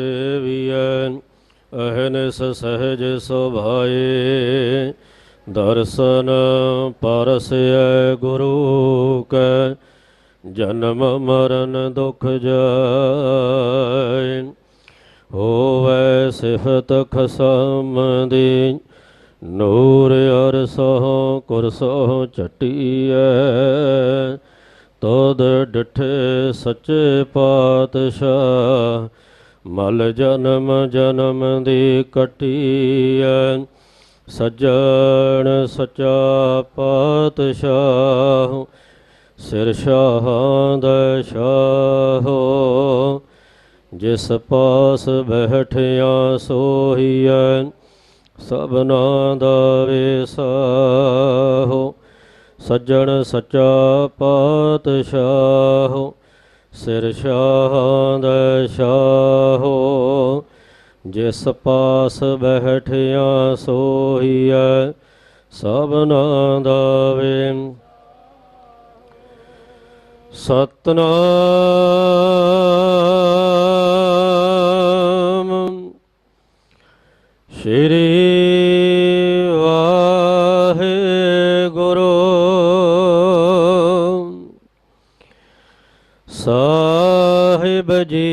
ਦੇਵੀਐ ਅਹਨਿਸ ਸਹਿਜ ਸੁਭਾਏ। ਦਰਸ਼ਨ ਪਰਸੈ ਗੁਰੂ ਕੈ, ਜਨਮ ਮਰਨ ਦੁਖ ਜਾਇ ਹੋਵੈ ਸਿਫਤ ਖਸਮ ਦੀ ਨੂਰ ਅਰਸਹੁ ਕੁਰਸਹੁ ਚਟੀਐ ਤੋਦ ਡਠੇ ਸੱਚੇ ਪਾਤਸ਼ਾਹ ਮਲ ਜਨਮ ਜਨਮ ਦੀ ਕਟੀਐ, ਸੱਜਣ ਸਚਾ ਪਾਤਸ਼ਾਹ, ਸਿਰ ਸ਼ਾਹਾਂ ਦਾ ਸ਼ਾਹੋ, ਜਿਸ ਪਾਸ ਬੈਠਿਆ ਸੋਹੀਐ, ਸਭਨਾ ਦਾ ਵੇਸਾਹੋ, ਸੱਜਣ ਸੱਚਾ ਪਾਤਸ਼ਾਹ। ਸਿਰ ਸ਼ਾਹਾਂ ਦਾ ਸ਼ਾਹੋ ਜਿਸ ਪਾਸ ਬੈਠਿਆ ਸੋਹੀਐ ਸਭਨਾ ਦਾ ਵੇ ਸਤਨਾਮ ਸ਼੍ਰੀ ਵਾਹਿਗੁਰੂ। ਸਾਹਿਬ ਜੀ।